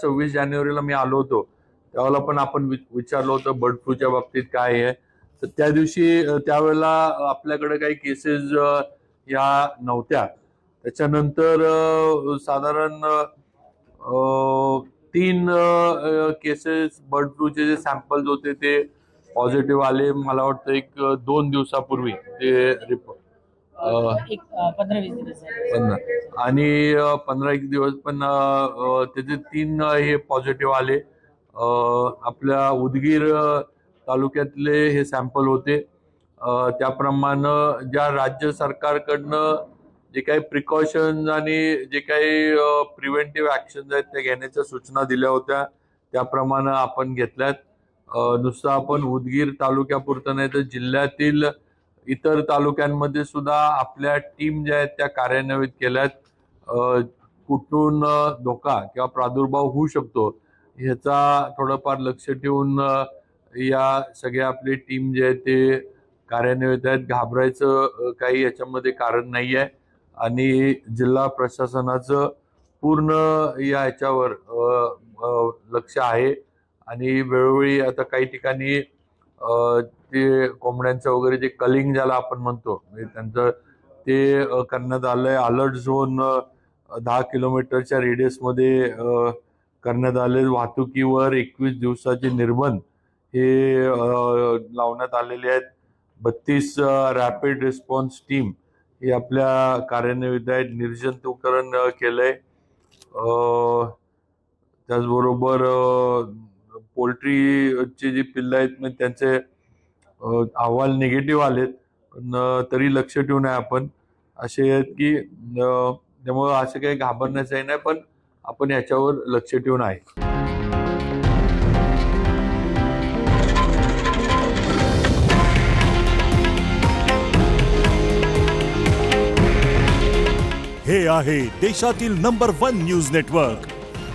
सव्वीस जानेवारीला मी आलो होतो. त्यावेळेला पण आपण विचारलो विचारलं होतं बर्ड फ्लूच्या बाबतीत काय आहे. तर त्या दिवशी त्यावेळेला आपल्याकडे काही केसेस या नव्हत्या. त्याच्यानंतर साधारण तीन केसेस बर्ड फ्लूचे जे सॅम्पल्स होते ते पॉझिटिव्ह आले. मला वाटतं एक दोन दिवसापूर्वी ते रिपोर्ट एक अ, पंधरा वीस दिवस झाले पंधरा. आणि पंधरा एक दिवस पण त्याचे तीन हे पॉझिटिव्ह आले. आपल्या उदगीर तालुक्यातले हे सॅम्पल होते. त्याप्रमाणे ज्या राज्य सरकारकडनं जे काही प्रिकॉशन्स आणि जे काही प्रिव्हेंटिव्ह ऍक्शन आहेत त्या घेण्याच्या सूचना दिल्या होत्या. त्याप्रमाणे आपण घेतल्यात. नुसतं आपण उदगीर तालुक्यापुरतं नाही तर जिल्ह्यातील इतर तालुक्यांमध्ये सुद्धा आपल्या टीम ज्या आहेत त्या कार्यान्वित केल्यात. कुठून धोका किंवा प्रादुर्भाव होऊ शकतो ह्याचा थोडंफार लक्ष ठेवून या सगळ्या आपली टीम जे आहे ते कार्यान्वित आहेत. घाबरायचं काही याच्यामध्ये कारण नाही आहे आणि जिल्हा प्रशासनाचं पूर्ण या ह्याच्यावर लक्ष आहे. आणि वेळोवेळी आता काही ठिकाणी ते कोंबड्यांचं वगैरे जे कलिंग ज्याला आपण म्हणतो म्हणजे त्यांचं ते करण्यात आलंय. अलर्ट झोन दहा किलोमीटरच्या रेडियसमध्ये करण्यात आले वाहतुकीवर एकवीस दिवसाचे निर्बंध हे लावण्यात आलेले आहेत. बत्तीस रॅपिड रिस्पॉन्स टीम ही आपल्या कार्यान्वित आहेत. निर्जंतुकरण केलंय. त्याचबरोबर पोल्ट्रीचे जी पिल्लं आहेत त्यांचे अहवाल निगेटिव्ह आलेत. पण तरी लक्ष ठेवून आहे आपण. असे आहेत की त्यामुळं असं काही घाबरण्याचंही नाही पण आपण याच्यावर लक्ष ठेवून आहे. हे आहे देशातील नंबर वन न्यूज नेटवर्क